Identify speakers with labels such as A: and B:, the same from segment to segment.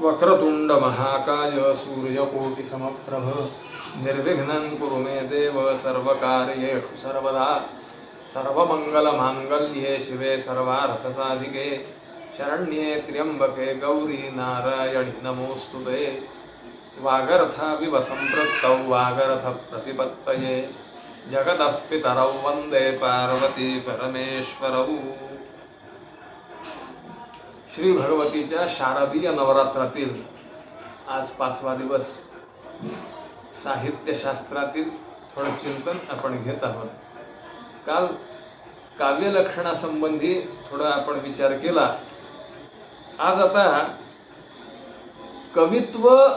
A: वक्रतुंड महाकाय सूर्यकोटि समप्रभ निर्विघ्नं कुरु मे देव सर्वकार्येषु सर्वदा। सर्वमङ्गलमाङ्गल्ये शिवे सर्वार्थसाधिके। शरण्ये त्र्यम्बके गौरी नारायणि नमोऽस्तु ते। वागर्थाविव सम्पृक्तौ वागर्थप्रतिपत्तये। जगदः पितरौ वन्दे पार्वती परमेश्वरौ। श्री भगवतीच्या शारदीय नवरात्रातील आज पाचवा दिवस. साहित्यशास्त्रातील थोडं चिंतन आपण घेत आहोत. काल काव्यलक्षणासंबंधी थोडा आपण विचार केला. आज आता कवित्व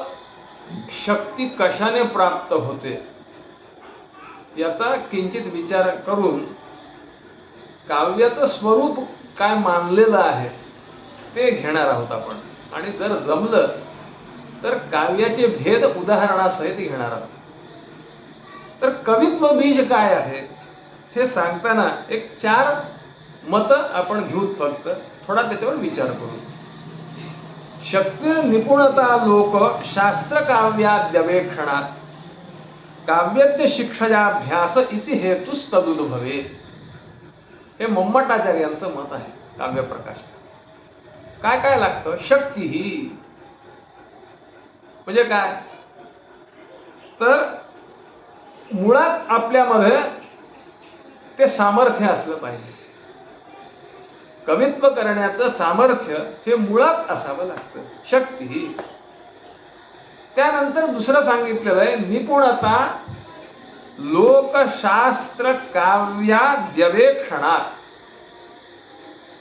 A: शक्ती कशाने प्राप्त होते? याचा किंचित विचार करून काव्याचं स्वरूप काय मानलेलं आहे? ते घेणार आहोत आपण. आणि जर जमलं तर काव्याचे भेद उदाहरणासहित घेणार आहोत. तर कवित्व बीज काय आहे? हे सांगताना एक चार मत आपण घेऊत फक्त थोडा त्याच्यावर विचार करू. शक्ती निपुणता लोक शास्त्र काव्याद्यवेक्षणात काव्यत्य शिक्षयाभ्यास इति हेतुस्तदुद्भवे. हे मम्मटाचार्यांचं मत आहे काव्यप्रकाश. काय काय लागतं? शक्ती ही. म्हणजे काय? तर मुळात आपल्यामध्ये ते सामर्थ्य असलं पाहिजे. कवित्व करण्याचं सामर्थ्य हे मुळात असावं लागतं. शक्ती ही. त्यानंतर दुसरं सांगितलेलं आहे निपुणता लोकशास्त्र काव्याद्यवेक्षणात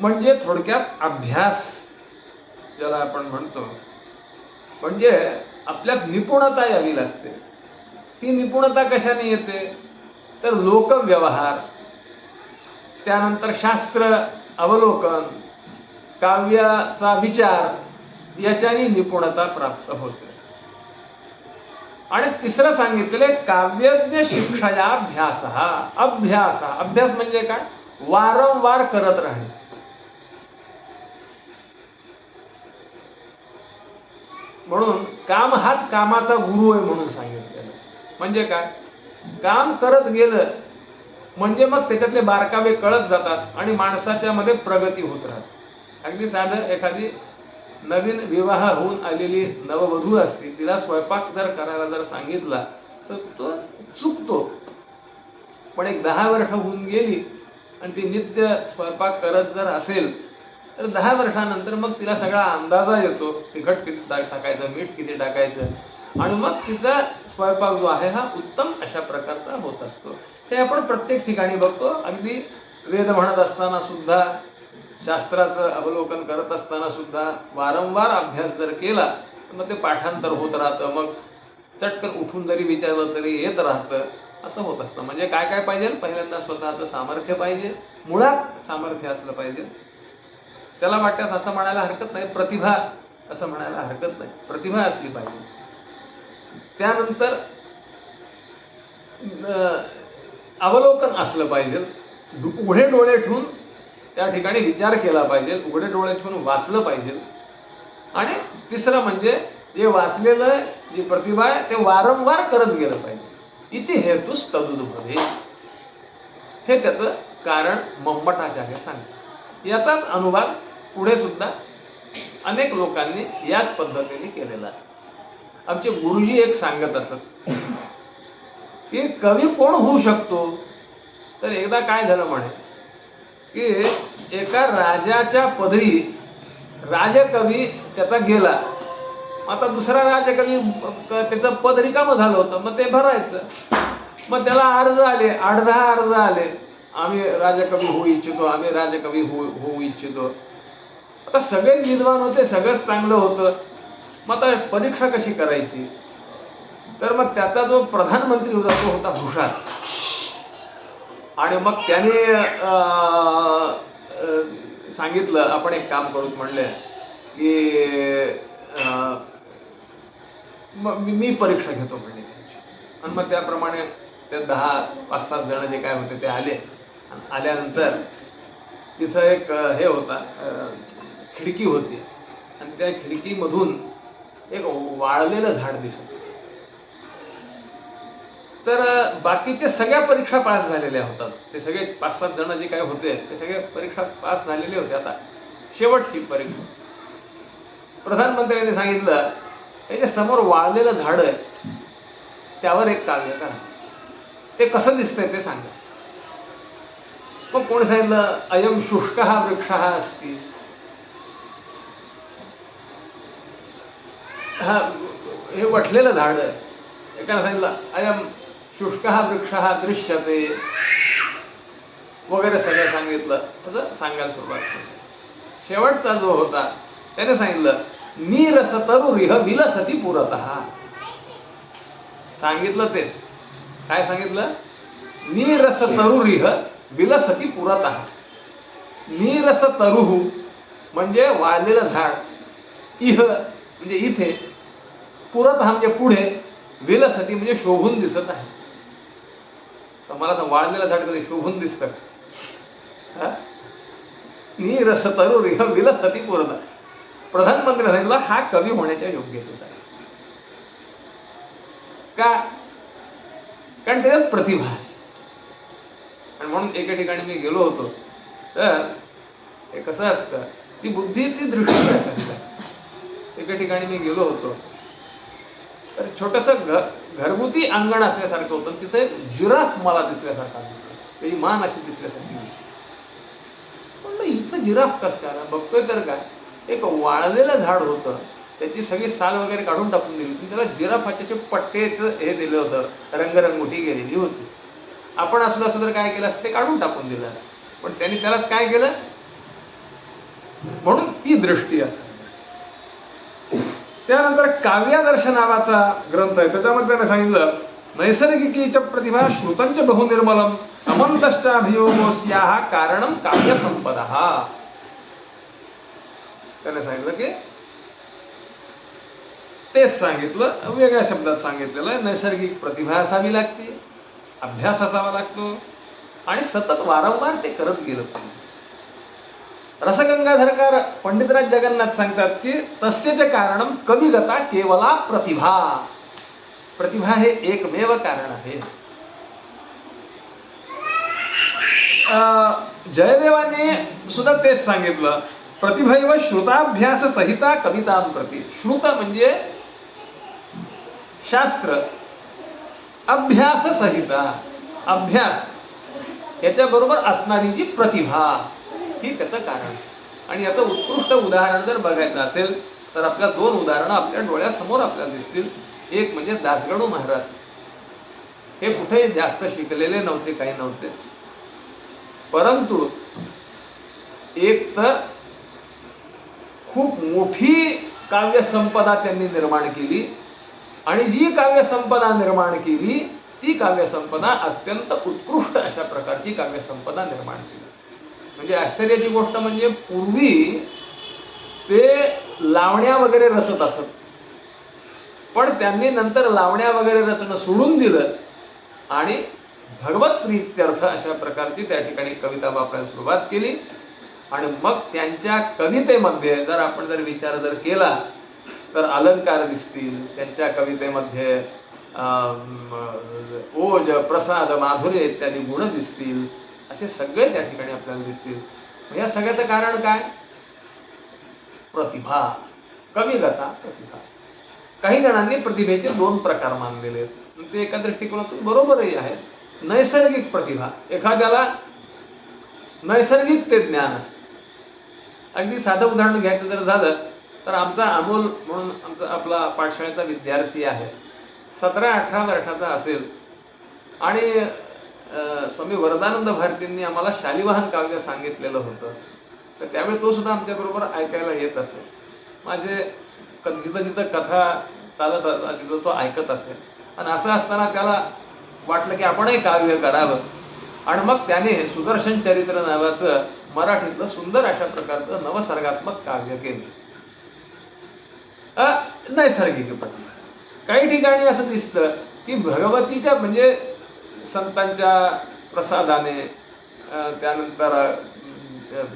A: म्हणजे थोडक्यात अभ्यास. ज्याला आपण म्हणतो. म्हणजे आपल्यात निपुणता यावी लागते. ती निपुणता कशाने येते? तर लोकव्यवहार. त्यानंतर शास्त्र अवलोकन काव्याचा विचार याच्याने निपुणता प्राप्त होते. आणि तिसरं सांगितले काव्यज्ञ शिक्षयाभ्यास हा अभ्यास हा अभ्यास म्हणजे काय? वारंवार करत राहणे. म्हणून काम हाच कामाचा गुरु आहे म्हणून सांगितलेलं म्हणजे काय? काम करत गेलं म्हणजे मग त्याच्यातले बारकावे कळत जातात आणि माणसाच्या मध्ये प्रगती होत राहते. अगदी साधं एखादी नवीन विवाह होऊन आलेली नववधू असते तिला स्वयंपाक जर करायला जर सांगितला तर तो चुकतो. पण एक दहा वर्ष होऊन गेली आणि ती नित्य स्वयंपाक करत जर असेल तर दहा वर्षानंतर मग तिला सगळा अंदाजा येतो तिखट किती टाकायचं मीठ किती टाकायचं. आणि मग तिचा स्वयंपाक जो आहे हा उत्तम अशा प्रकारचा होत असतो. हे आपण प्रत्येक ठिकाणी बघतो. अगदी वेद म्हणत असताना सुद्धा शास्त्राचं अवलोकन करत असताना सुद्धा वारंवार अभ्यास जर केला तर मग ते पाठांतर होत राहतं. मग चटकन उठून जरी विचारलं तरी येत राहतं. असं होत असतं. म्हणजे काय काय पाहिजे? पहिल्यांदा स्वतःचं सामर्थ्य पाहिजे. मुळात सामर्थ्य असलं पाहिजे. त्याला वाटत असं म्हणायला हरकत नाही प्रतिभा असं म्हणायला हरकत नाही. प्रतिभा असली पाहिजे. त्यानंतर अवलोकन असलं पाहिजे. उघडे डोळे ठेवून त्या ठिकाणी विचार केला पाहिजे. उघडे डोळे ठेवून वाचलं पाहिजे. आणि तिसरं म्हणजे जे वाचलेलं जी प्रतिभा आहे ते वारंवार करत गेलं पाहिजे. इथे हेतूच तदुद्भवे हे त्याचं कारण मम्मटाचार्य सांगतात. याचाच अनुवाद पुढे सुद्धा अनेक लोकांनी याच पद्धतीने केलेला आहे. आमचे गुरुजी एक सांगत असत की कवी कोण होऊ शकतो? तर एकदा काय झालं म्हणे? की एका राजाच्या पदरी राजकवी त्याचा गेला. आता दुसरा राजकवी त्याचं पद रिकामं झालं होतं मग ते भरायचं. मग त्याला अर्ज आले अर्धा अर्ज आले. आम्ही राजकवी होऊ इच्छितो आम्ही राजकवी होऊ होऊ इच्छितो. आता सगळेच विद्वान होते सगळंच चांगलं होतं. मग आता परीक्षा कशी करायची? तर मग त्याचा जो प्रधानमंत्री होता तो होता भूषाण. आणि मग त्याने सांगितलं आपण एक काम करू म्हणले की मग मी- परीक्षा घेतो म्हणले. त्यांची. आणि मग त्याप्रमाणे ते दहा पाच सात जण जे काय होते ते आले. आल्यानंतर तिथं एक हे होता खिडकी होती. आणि त्या खिडकीमधून एक वाळलेलं झाड दिसत तर बाकीच्या बाकीचे सगळ्या परीक्षा पास झालेल्या होतात. ते सगळे पाच सात जण जे काही होते ते सगळे परीक्षा पास झालेले होते. आता शेवटची परीक्षा. प्रधानमंत्र्यांनी सांगितलं त्याच्यासमोर वाळलेलं झाड आहे त्यावर एक काव्य करा. ते कसं दिसतंय ते सांगा. मग कोण सांगितलं? अयम शुष्क हा वृक्ष हा असती. हा हे वठलेलं झाड. आहे एकानं सांगितलं अयम शुष्क हा वृक्ष हा दृश्यते. वगैरे सगळं सांगितलं. असं सांगायला सुरुवात केली. शेवटचा जो होता त्याने सांगितलं नीरस तरुरिह विलसती पुरत. सांगितलं तेच. काय सांगितलं? नीरस तरुरिह बिलसती पुरत नीरस तरुहू म्हणजे वाळलेलं झाड इह म्हणजे इथे पुरत म्हणजे पुढे विलसती म्हणजे शोभून दिसत आहे. तर मला तर वाळलेलं झाड कधी शोभून दिसतं? का? हा? नीरस तरुरिह विलसती पुरत प्रधानमंत्री सांगितलं हा कवी होण्याच्या योग्यतेचा आहे. का? कारण त्याच्यात प्रतिभा आहे. आणि म्हणून एका ठिकाणी मी गेलो होतो. तर हे कसं असतं? ती बुद्धी ती दृष्टी एका ठिकाणी मी गेलो होतो. तर छोटस घर घरगुती अंगण असल्यासारखं होतं. तिथं एक जिराफ मला दिसल्यासारखा दिसला. त्याची मान अशी दिसल्यासारखी पण इथं जिराफ कस काय? आला? बघतोय तर काय? एक वाळलेलं झाड होतं. त्याची सगळी साल वगैरे काढून टाकून दिली होती. त्याला जिराफाचे पट्टेचं हे दिलं होतं. रंगरंगोटी गेलेली होती. आपण असलं असं जर काय केलं असतं ते काढून टाकून दिलं. पण त्यांनी त्यालाच काय केलं? म्हणून ती दृष्टी असते त्यानंतर काव्यादर्श नावाचा ग्रंथ आहे. त्याच्यामध्ये त्याने सांगितलं नैसर्गिकीच्या प्रतिभा श्रुतंच बहुनिर्मलम अमंतश्च अभियोगोस्याह कारणम काव्य संपदा त्याने सांगितलं की तेच सांगितलं वेगळ्या शब्दात सांगितलेलं आहे नैसर्गिक प्रतिभा असावी लागते. अभ्यास असावा लागतो आणि सतत वारंवार ते करत गेलं पाहिजे. रसगंगाधरकार पंडितराज जगन्नाथ सांगतात की तस्यच कारणम कविगता केवला प्रतिभा. प्रतिभा हे एकमेव कारण आहे. अं, जयदेवाने सुद्धा तेच सांगितलं प्रतिभैव श्रुताभ्यास सहिता कवितां प्रती. श्रुत म्हणजे शास्त्र. अभ्यास संहिता अभ्यास. याच्याबरोबर असणारी जी प्रतिभा ही त्याचं कारण. आणि याचं उत्कृष्ट उदाहरण जर बघायचं असेल तर आपल्या दोन उदाहरणं आपल्या डोळ्यासमोर आपल्याला दिसतील. एक म्हणजे दासगणू महाराज. हे कुठे जास्त शिकलेले नव्हते काही नव्हते. परंतु एक तर खूप मोठी काव्य संपदा त्यांनी निर्माण केली. आणि जी काव्यसंपदा निर्माण केली ती काव्यसंपदा अत्यंत उत्कृष्ट अशा प्रकारची काव्यसंपदा निर्माण केली. म्हणजे आश्चर्याची गोष्ट म्हणजे पूर्वी ते लावण्या वगैरे रचत असत. पण त्यांनी नंतर लावण्या वगैरे रचणं सोडून दिलं आणि भगवत प्रीत्यर्थ अशा प्रकारची त्या ठिकाणी कविता वापरायला सुरुवात केली. आणि मग त्यांच्या कवितेमध्ये जर आपण जर विचार जर केला तर अलंकार दिसतील त्यांच्या कवितेमध्ये अं, ओज प्रसाद माधुर्य इत्यादी गुण दिसतील. असे सगळे त्या ठिकाणी आपल्याला दिसतील. या सगळ्याचं कारण काय? प्रतिभा. कविगता प्रतिभा. काही जणांनी प्रतिभेचे दोन प्रकार मानलेले आहेत. ते एका दृष्टिकोनातून बरोबरही आहेत. नैसर्गिक प्रतिभा. एखाद्याला नैसर्गिक ते ज्ञान असतं. अगदी साधं उदाहरण घ्यायचं जर झालं तर आमचा अमोल म्हणून आमचा आपला पाठशाळेचा विद्यार्थी आहे. सतरा अठरा वर्षाचा असेल. आणि स्वामी वरदानंद भारतींनी आम्हाला शालिवाहन काव्य सांगितलेलं होतं. तर त्यावेळी तो सुद्धा आमच्याबरोबर ऐकायला येत असेल. माझे क- जिथं जिथं कथा चालत तिथं तो ऐकत असेल. आणि असं असताना त्याला वाटलं की आपणही काव्य करावं. आणि मग त्याने सुदर्शन चरित्र नावाचं मराठीतलं सुंदर अशा प्रकारचं नवसर्गात्मक काव्य केलं. नैसर्गिक पद्धतीनं काही ठिकाणी असं दिसतं की भगवतीच्या म्हणजे संतांच्या प्रसादाने त्यानंतर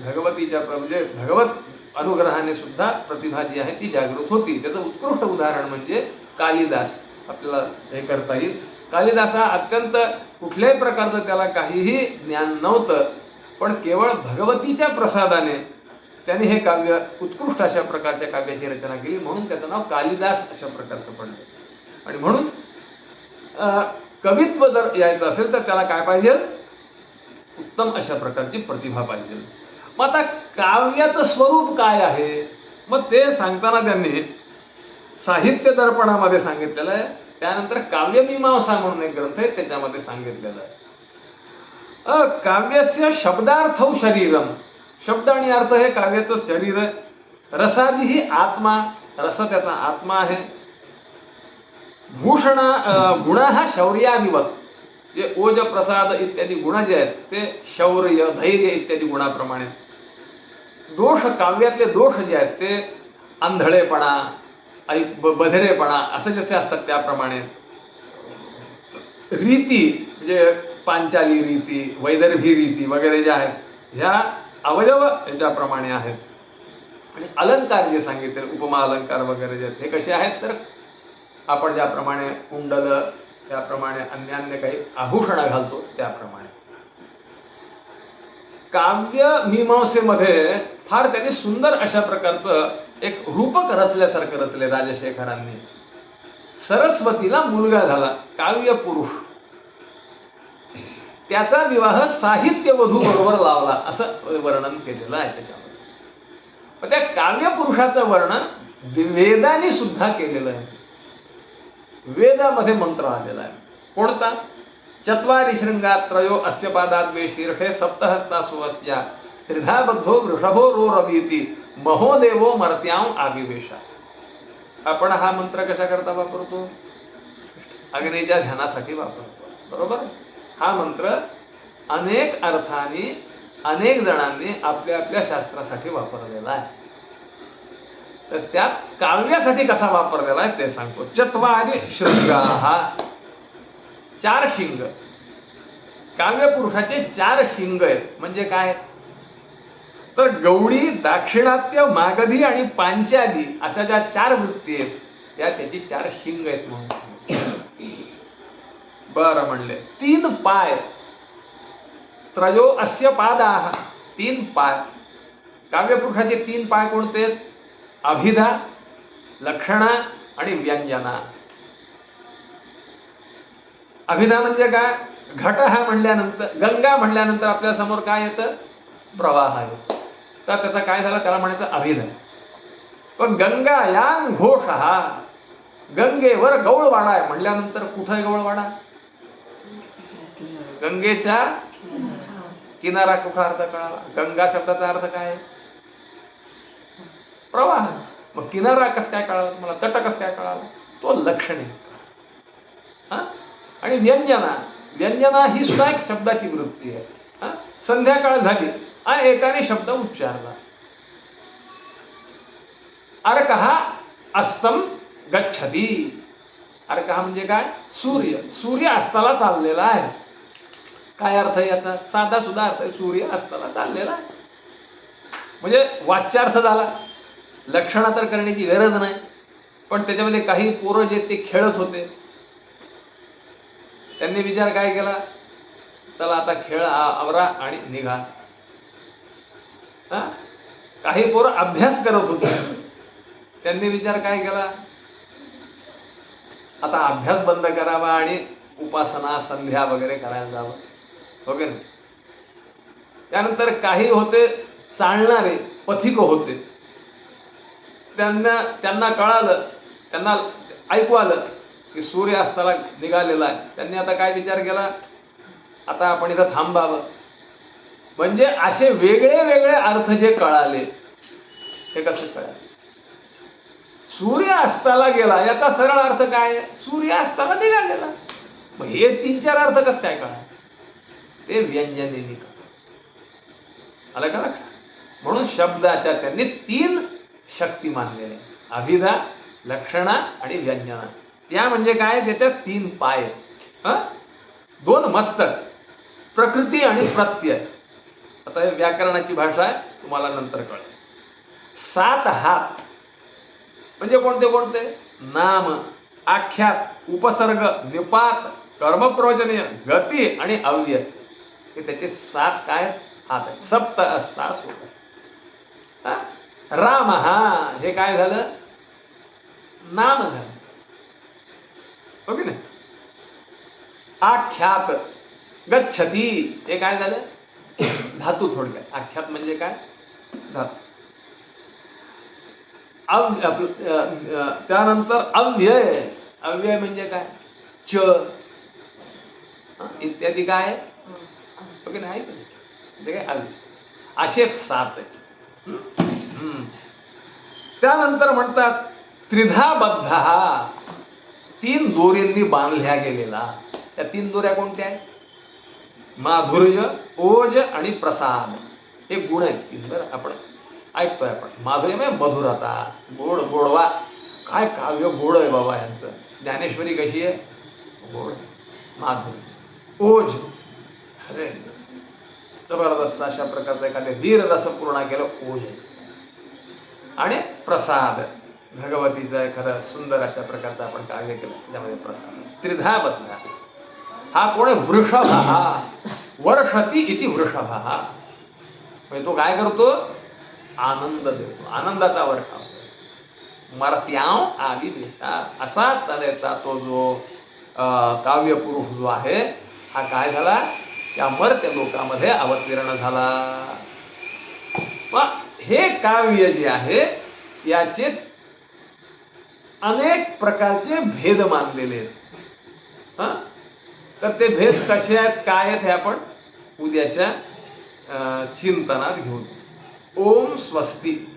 A: भगवतीच्या म्हणजे भगवत अनुग्रहाने सुद्धा प्रतिभा जी आहे ती जागृत होती. त्याचं उत्कृष्ट उदाहरण म्हणजे कालिदास. आपल्याला हे करता येईल. कालिदास हा अत्यंत कुठल्याही प्रकारचं त्याला काहीही ज्ञान नव्हतं पण केवळ भगवतीच्या प्रसादाने त्याने हे काव्य उत्कृष्ट अशा प्रकारच्या काव्याची रचना केली म्हणून त्याचं नाव कालिदास अशा प्रकारचं पडलं. आणि म्हणून कवित्व जर यायचं असेल तर त्याला काय पाहिजे? उत्तम अशा प्रकारची प्रतिभा पाहिजे. मग आता काव्याचं स्वरूप काय आहे? मग ते सांगताना त्यांनी साहित्य दर्पणामध्ये सांगितलेलं आहे. त्यानंतर काव्यमीमांसा म्हणून एक ग्रंथ आहे त्याच्यामध्ये सांगितलेलं आहे. अ, काव्यस्य शब्दार्थ शरीरम. शब्द आणि अर्थ हे काव्याचं शरीर आहे. रसादी ही आत्मा रस त्याचा आत्मा आहे. भूषण गुण हा शौर्याधिवत जे ओज प्रसाद इत्यादी गुण जे आहेत ते शौर्य धैर्य इत्यादी गुणाप्रमाणे. दोष काव्यातले दोष जे आहेत ते आंधळेपणा ऐ ब- जसे असतात त्याप्रमाणे. रीती म्हणजे पांचाली रीती वैदर्भी रीती वगैरे ज्या आहेत ह्या अवयव याच्याप्रमाणे आहेत. आणि अलंकार जे सांगितले उपमा अलंकार वगैरे जे आहेत हे कसे आहेत? तर आपण ज्याप्रमाणे कुंडल त्याप्रमाणे अन्यान्य काही आभूषणं घालतो त्याप्रमाणे. काव्य मीमांसेमध्ये फार त्यांनी सुंदर अशा प्रकारचं एक रूपक रचल्यासारखं रचले राजशेखरांनी. सरस्वतीला मुलगा झाला काव्य पुरुष त्याचा विवाह साहित्य वधू बरोबर लावला. असं वर्णन केलेलं आहे त्याच्यामध्ये. त्या काव्यपुरुषाचं वर्णन वेदाने सुद्धा केलेलं आहे. वेदामध्ये मंत्र आलेला आहे. कोणता? चत्वारी शृंगा त्रयो अस्य पादाद्वे शीर्षे सप्तहस्ता सुवस्या त्रिधा बद्धो वृषभो रो रवीती महोदेवो मर्त्याव आदिवेशा. आपण हा मंत्र कशा करता वापरतो? अग्नीच्या ध्यानासाठी वापरतो. बरोबर? हा मंत्र अनेक अर्थाने अनेक जणांनी आपल्या आपल्या शास्त्रासाठी वापरलेला आहे. तर त्यात काव्यासाठी कसा वापरलेला आहे ते सांगतो. चत्वारी शृंगा हा चार शिंग. काव्य पुरुषाचे चार शिंग आहेत. म्हणजे काय? तर गौडी दाक्षिणात्य मागधी आणि पांचाली अशा ज्या चार वृत्ती आहेत त्या त्याची चार शिंग आहेत म्हणून बरं म्हणले. तीन पाय. त्रयो अस्य पादा. तीन पाय. काव्यपुरुषाचे तीन पाय कोणते? अभिधा लक्षणा आणि व्यंजना. अभिधा म्हणजे काय? घट हा म्हणल्यानंतर गंगा म्हणल्यानंतर आपल्यासमोर काय येतं? प्रवाह येतो. तर त्याचा काय झाला? त्याला म्हणायचं अभिधा. पण गंगा यान घोष. हा गंगेवर गौळवाडा आहे. म्हणल्यानंतर कुठं आहे गौळवाडा गंगेच्या किनारा कुठला अर्थ कळाला? गंगा शब्दाचा अर्थ काय? प्रवाह. मग किनारा कस काय कळाला तुम्हाला? तट कस काय कळाला? तो लक्षणे. हा? आणि व्यंजना. व्यंजना ही सुद्धा एक शब्दाची वृत्ती आहे. हा? संध्याकाळ झाली. आणि एकाने शब्द उच्चारला. अर्क हा अस्तम गच्छती. अर्क हा म्हणजे काय? सूर्य. सूर्य अस्ताला चाललेला आहे. काय अर्थ आहे याचा? साधा सुद्धा अर्थ आहे. सूर्य अस्ताला चाललेला आहे. म्हणजे वाच्यार्थ झाला. लक्षणा तर करण्याची गरज नाही. पण त्याच्यामध्ये काही पोरं जे ते खेळत होते त्यांनी विचार काय केला? चला आता खेळ आवरा आणि निघा. हा? काही पोरं अभ्यास करत होते. त्यांनी विचार काय केला? आता अभ्यास बंद करावा आणि उपासना संध्या वगैरे करायला जावं. हो की नाही त्यानंतर काही होते चालणारे पथिक होते. त्यांना त्यांना कळालं त्यांना ऐकू आलं की सूर्य अस्ताला निघालेला आहे. त्यांनी आता काय विचार केला? आता आपण इथं थांबावं. म्हणजे असे वेगळे वेगळे अर्थ जे कळाले हे कसे कळाले? सूर्य अस्ताला गेला याचा सरळ अर्थ काय सूर्य अस्ताला निघालेला. मग हे तीन चार अर्थ कसं काय कळा ते व्यंजने निघत आलं का लक्षात? म्हणून शब्दाच्या त्यांनी तीन शक्ती मानलेल्या अभिधा लक्षणा आणि व्यंजना. त्या म्हणजे काय? त्याच्यात तीन पाय दोन मस्तक. प्रकृती आणि प्रत्यय. आता हे व्याकरणाची भाषा आहे तुम्हाला नंतर कळेल. सात हात. म्हणजे कोणते कोणते? नाम आख्यात उपसर्ग निपात कर्मप्रवचनीय गती आणि अव्यय. की त्याचे सात काय? हात आहेत. सप्त असता सुख राम हा. हे काय झालं? नाम झालं. हो ओके ना आख्यात गच्छती. हे काय झालं? धातू थोडक्यात. आख्यात म्हणजे काय? धातू. अव्य त्यानंतर अव्यय. अव्यय म्हणजे काय? च. इत्यादी काय? आहे? की नाही। आहे असे सात आहेत त्यानंतर म्हणतात त्रिधाबद्ध तीन दोरींनी बांधल्या गेलेला. त्या तीन दोऱ्या कोणत्या आहेत? माधुर्य ओज आणि प्रसाद. हे गुण आहेत तीन बरं. आपण ऐकतोय आपण. माधुर्य म्हणजे मधुरता. गोड गोडवा. काय काव्य गोड आहे बाबा यांचं. ज्ञानेश्वरी कशी आहे? गोड. माधुर्य. ओज. अरे. जबरदस्त अशा प्रकारचं एखादं वीररस पूर्ण केलं ओझे आणि प्रसाद भगवतीचं एखादा सुंदर अशा प्रकारचा आपण काव्य केलं त्यामध्ये प्रसाद. त्रिधा बदला हा कोण आहे? वृषभ. हा वर्षती इति वृषभ. हा म्हणजे तो काय करतो? आनंद देतो. आनंदाचा वर्षाव मरत्याव आदी देशात असा त्याचा तो जो काव्यपुरुष जो आहे हा काय झाला? त्या मर्त्य लोकामध्ये अवतीर्ण झाला. हे काव्य जे आहे याचे अनेक प्रकारचे भेद मानलेले आहेत. तर ते भेद कसे आहेत काय आहेत हे आपण उद्याच्या अं, चिंतनात घेऊ ओम स्वस्ती.